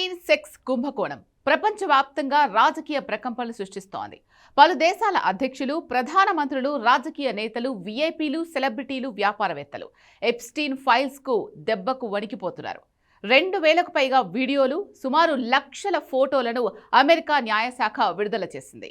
Epstein sex కుంభకోణం ప్రపంచవ్యాప్తంగా రాజకీయ ప్రకంపనలు సృష్టిస్తోంది. పలు దేశాల అధ్యక్షులు ప్రధానమంత్రులు రాజకీయ నేతలు విఐపీలు సెలబ్రిటీలు వ్యాపారవేత్తలు ఎప్స్టీన్ ఫైల్స్కు దెబ్బకు వణికిపోతున్నారు. రెండు వేలకు పైగా వీడియోలు సుమారు లక్షల ఫోటోలను అమెరికా న్యాయశాఖ విడుదల చేసింది.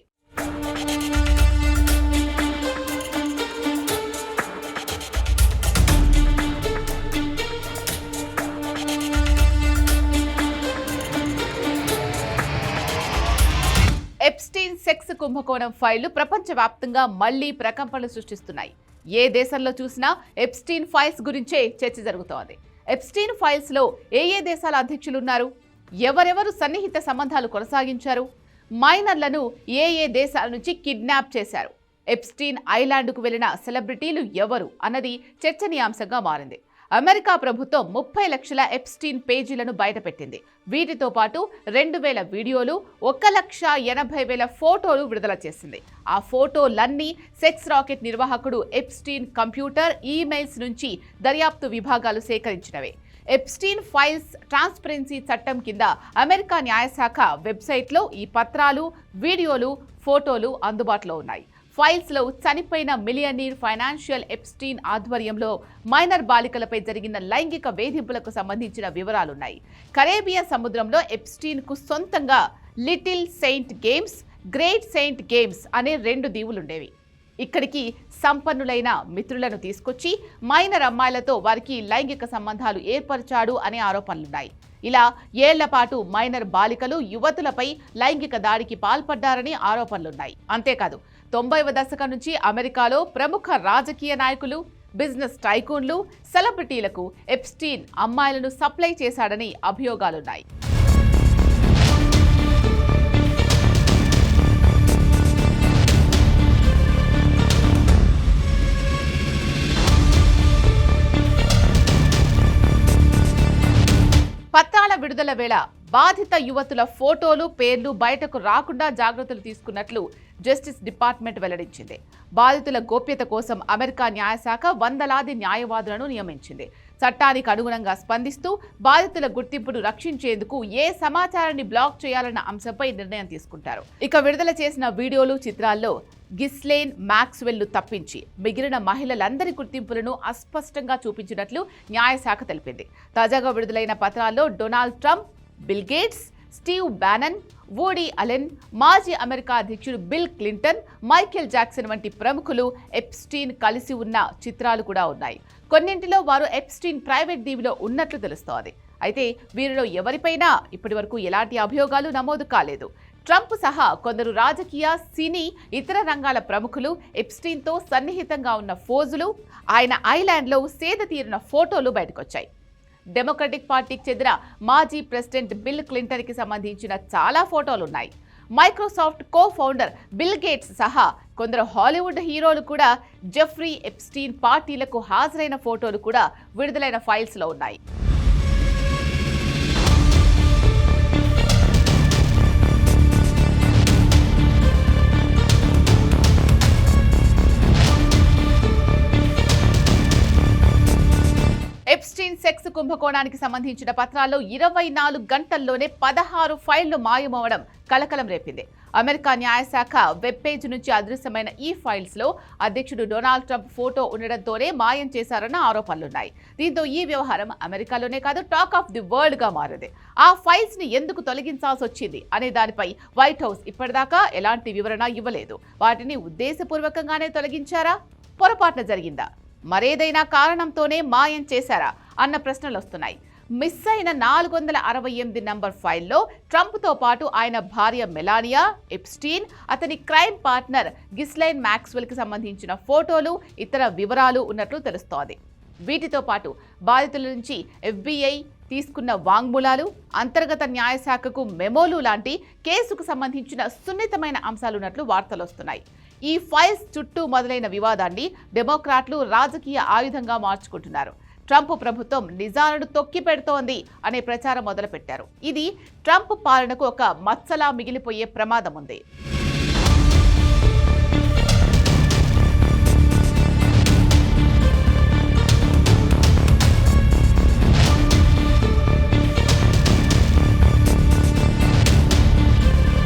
ఎప్స్టీన్ సెక్స్ కుంభకోణం ఫైళ్ళు ప్రపంచవ్యాప్తంగా మళ్ళీ ప్రకంపనలు సృష్టిస్తున్నాయి. ఏ దేశంలో చూసినా ఎప్స్టీన్ ఫైల్స్ గురించే చర్చ జరుగుతోంది. ఎప్స్టీన్ ఫైల్స్లో ఏ ఏ దేశాల అధ్యక్షులున్నారు? ఎవరెవరు సన్నిహిత సంబంధాలు కొనసాగించారు? మైనర్లను ఏ ఏ దేశాల నుంచి కిడ్నాప్ చేశారు? ఎప్స్టీన్ ఐలాండ్కు వెళ్ళిన సెలబ్రిటీలు ఎవరు? అన్నది చర్చనీయాంశంగా మారింది. అమెరికా ప్రభుత్వం ముప్పై లక్షల ఎప్స్టీన్ పేజీలను బయటపెట్టింది. వీటితో పాటు రెండు వేల వీడియోలు ఒక లక్ష ఎనభై వేల ఫోటోలు విడుదల చేసింది. ఆ ఫోటోలన్నీ సెక్స్ రాకెట్ నిర్వాహకుడు ఎప్స్టీన్ కంప్యూటర్ ఈమెయిల్స్ నుంచి దర్యాప్తు విభాగాలు సేకరించినవే. ఎప్స్టీన్ ఫైల్స్ ట్రాన్స్పరెన్సీ చట్టం కింద అమెరికా న్యాయశాఖ వెబ్సైట్లో ఈ పత్రాలు వీడియోలు ఫోటోలు అందుబాటులో ఉన్నాయి. ఫైల్స్లో చనిపోయిన మిలియనీర్ ఫైనాన్షియల్ ఎప్స్టీన్ ఆధ్వర్యంలో మైనర్ బాలికలపై జరిగిన లైంగిక వేధింపులకు సంబంధించిన వివరాలున్నాయి. కరేబియన్ సముద్రంలో ఎప్స్టీన్కు సొంతంగా Little Saint James Great Saint James అనే రెండు దీవులుండేవి. ఇక్కడికి సంపన్నులైన మిత్రులను తీసుకొచ్చి మైనర్ అమ్మాయిలతో వారికి లైంగిక సంబంధాలు ఏర్పరిచాడు అనే ఆరోపణలున్నాయి. ఇలా ఏళ్ళ పాటు మైనర్ బాలికలు యువతులపై లైంగిక దాడికి పాల్పడ్డారని ఆరోపణలున్నాయి. అంతేకాదు తొంభైవ దశకం నుంచి అమెరికాలో ప్రముఖ రాజకీయ నాయకులు బిజినెస్ టైకూన్లు సెలబ్రిటీలకు ఎప్స్టీన్ అమ్మాయిలను సప్లై చేశాడని అభియోగాలున్నాయి. పత్రాల విడుదల వేళ బాధిత యువతుల ఫోటోలు పేర్లు బయటకు రాకుండా జాగ్రత్తలు తీసుకున్నట్లు జస్టిస్ డిపార్ట్మెంట్ వెల్లడించింది. బాధితుల గోప్యత కోసం అమెరికా న్యాయశాఖ వందలాది న్యాయవాదులను నియమించింది. చట్టానికి అనుగుణంగా స్పందిస్తూ బాధితుల గుర్తింపును రక్షించేందుకు ఏ సమాచారాన్ని బ్లాక్ చేయాలన్న అంశంపై నిర్ణయం తీసుకుంటారు. ఇక విడుదల చేసిన వీడియోలు చిత్రాల్లో గిస్లేన్ మ్యాక్స్వెల్ను తప్పించి మిగిలిన మహిళలందరి గుర్తింపులను అస్పష్టంగా చూపించినట్లు న్యాయశాఖ తెలిపింది. తాజాగా విడుదలైన పత్రాల్లో Donald Trump Bill Gates Steve Bannon Woody Allen మాజీ అమెరికా అధ్యక్షుడు బిల్ క్లింటన్ మైకేల్ జాక్సన్ వంటి ప్రముఖులు ఎప్స్టీన్ కలిసి ఉన్న చిత్రాలు కూడా ఉన్నాయి. కొన్నింటిలో వారు ఎప్స్టీన్ ప్రైవేట్ దీవిలో ఉన్నట్లు తెలుస్తోంది. అయితే వీరిలో ఎవరిపైనా ఇప్పటివరకు ఎలాంటి అభియోగాలు నమోదు కాలేదు. ట్రంప్ సహా కొందరు రాజకీయ సినీ ఇతర రంగాల ప్రముఖులు ఎప్స్టీన్తో సన్నిహితంగా ఉన్న ఫోజులు ఆయన ఐలాండ్లో సేద తీరిన ఫోటోలు బయటకొచ్చాయి. డెమోక్రటిక్ పార్టీకి చెందిన మాజీ ప్రెసిడెంట్ బిల్ క్లింటన్కి సంబంధించిన చాలా ఫోటోలు ఉన్నాయి. Microsoft co founder Bill Gates సహా కొందరు హాలీవుడ్ హీరోలు కూడా జెఫ్రీ ఎప్స్టీన్ పార్టీలకు హాజరైన ఫోటోలు కూడా విడుదలైన ఫైల్స్లో ఉన్నాయి. ఎప్స్టీన్ కుంభకోణానికి సంబంధించిన పత్రాల్లో ఇరవై నాలుగు గంటల్లోనే పదహారు ఫైళ్ళు మాయమవడం కలకలం రేపింది. అమెరికా న్యాయశాఖ వెబ్ పేజ్ నుంచి అదృశ్యమైన ఈ ఫైల్స్లో అధ్యక్షుడు డొనాల్డ్ ట్రంప్ ఫోటో ఉండడంతోనే మాయం చేశారన్న ఆరోపణలున్నాయి. దీంతో ఈ వ్యవహారం అమెరికాలోనే కాదు టాక్ ఆఫ్ ది వరల్డ్గా మారింది. ఆ ఫైల్స్ని ఎందుకు తొలగించాల్సి వచ్చింది అనే దానిపై వైట్ హౌస్ ఇప్పటిదాకా ఎలాంటి వివరణ ఇవ్వలేదు. వాటిని ఉద్దేశపూర్వకంగానే తొలగించారా? పొరపాటున జరిగిందా? మరేదైనా కారణంతోనే మాయం చేశారా? అన్న ప్రశ్నలు వస్తున్నాయి. మిస్ అయిన నాలుగు వందల అరవై ఎనిమిది నంబర్ ఫైల్లో ట్రంప్తో పాటు ఆయన భార్య మెలానియా ఎప్స్టీన్ అతని క్రైమ్ పార్ట్నర్ గిస్లైన్ మ్యాక్స్వెల్కి సంబంధించిన ఫోటోలు ఇతర వివరాలు ఉన్నట్లు తెలుస్తోంది. వీటితో పాటు బాధితుల నుంచి ఎఫ్బీఐ తీసుకున్న వాంగ్మూలాలు అంతర్గత న్యాయశాఖకు మెమోలు లాంటి కేసుకు సంబంధించిన సున్నితమైన అంశాలున్నట్లు వార్తలు వస్తున్నాయి. ఈ ఫైల్స్ చుట్టూ మొదలైన వివాదాన్ని డెమోక్రాట్లు రాజకీయ ఆయుధంగా మార్చుకుంటున్నారు. ట్రంప్ ప్రభుత్వం నిజాలను తొక్కిపెడుతోంది అనే ప్రచారం మొదలుపెట్టారు. ఇది ట్రంప్ పాలనకు ఒక మచ్చలా మిగిలిపోయే ప్రమాదం ఉంది.